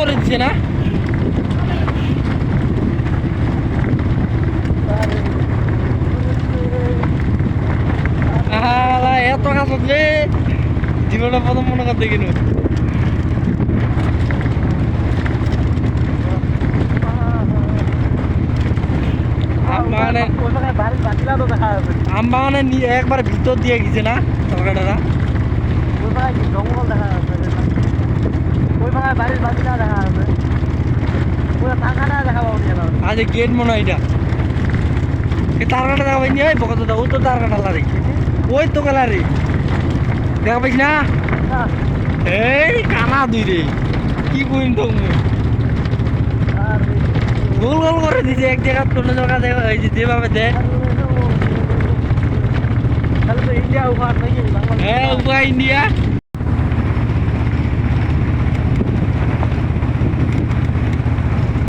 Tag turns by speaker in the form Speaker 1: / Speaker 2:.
Speaker 1: করে দিচ্ছে না আহা এত কাজ হচ্ছে জীবনটা প্রথম মনে করতে কিনু আমবাগানে একবার ভিতর দিয়ে গেছে না
Speaker 2: জায়গায় কি জঙ্গল দেখা যাবে ওই জায়গায় বাড়ির বাকিরা দেখা যাবে পুরো টাকাটা দেখা পাবো না
Speaker 1: আজ গেট মনে হয় এটা এই তারকাটা দেখা পাইনি ওই বকত ও তো তারকাটা লারে ওই তো গেলারে দেখা পাইস না এই কানা দুই রে কি কইম তো গোল গোল করে দিছে এক জায়গা কোনো জায়গা দেখা এই যে যেভাবে দেয়
Speaker 2: তাহলে তো ইন্ডিয়া উপহার নাকি
Speaker 1: হ্যাঁ উপায় ইন্ডিয়া